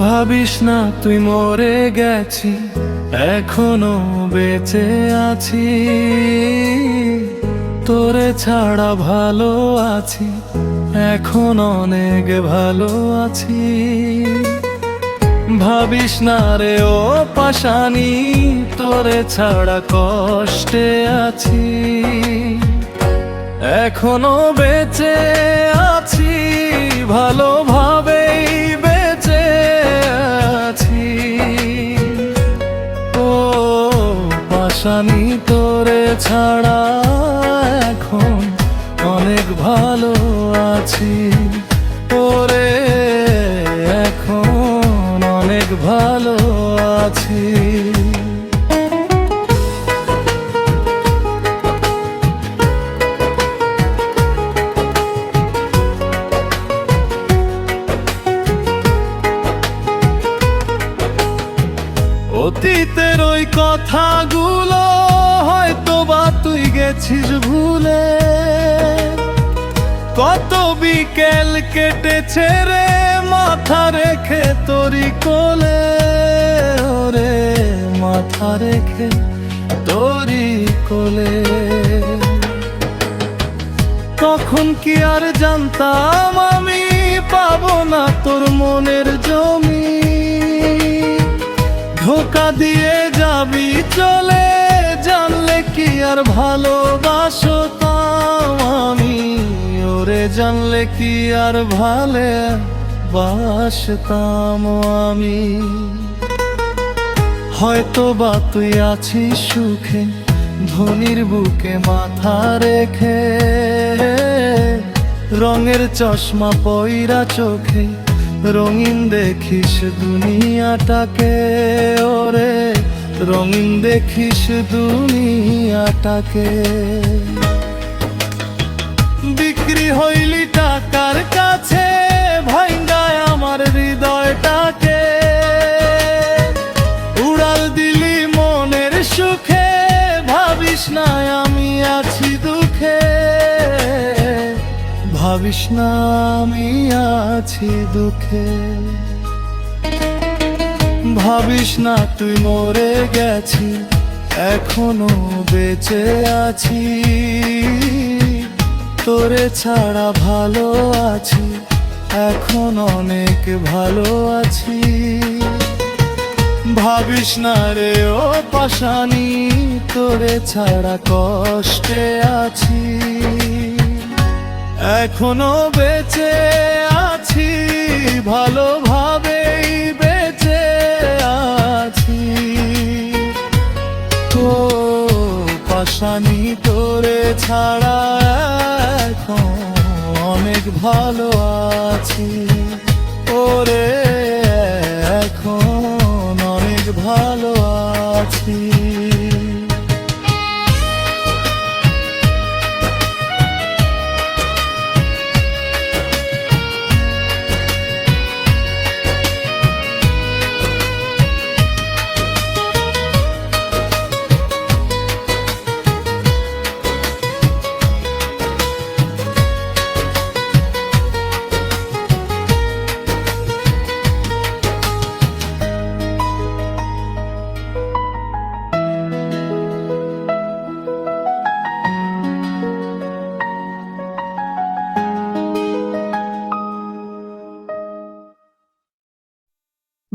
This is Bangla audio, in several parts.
না তুই মরে গেছি, এখনও বেঁচে আছি। তোরে ছাড়া ভালো আছি, এখন অনেক ভালো আছি। ভাবিস না রে ও পাশানি, তোরে ছাড়া কষ্টে আছি। এখনও বেঁচে আছি ভালোভাবেই পাশানি তোরে ছাড়া এখন অনেক ভালো আছি। তোরে এখন অনেক ভালো আছি। অতীতের ওই কথাগুলো হয়তো বা তুই গেছিস ভুলে। কত বিকেল কেটেছে রে মাথা রেখে তোরি কোলে। ওরে মাথা রেখে তোরি কোলে। তখন কি আর জানতাম আমি পাবো না তোর মনের জমি। ধোকা দিয়ে যাবি চলে, জানলে কি আর ভালোবাসতাম আমি? ওরে জানলে কি আর ভালে বাসতাম আমি? হয়তো বা তুই আছিস সুখে, ধনির বুকে মাথা রেখে, রঙের চশমা পইরা চোখে রঙিন দেখিস দুনিয়াটাকে ওরে। রঙিন দেখিস দুনিয়াটাকে। বিক্রি হইলি টাকার কাছে ভাবিস না, আমি আছি দুঃখে। ভাবিস না, তুই মরে গেছি, এখনও বেঁচে আছি। তোরে ছাড়া ভালো আছি, এখন অনেক ভালো আছি। ভাবিস না রে, ও পাশানি, তোরে ছাড়া কষ্টে আছি। এখনও বেঁচে আছি ভালোভাবেই বেঁচে আছি। ও পাশানি তোরে ছাড়া এখন অনেক ভালো আছি।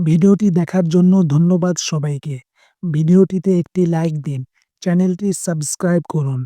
ভিডিওটি দেখার জন্য ধন্যবাদ সবাইকে। ভিডিওটিতে একটি লাইক দিন। চ্যানেলটি সাবস্ক্রাইব করুন।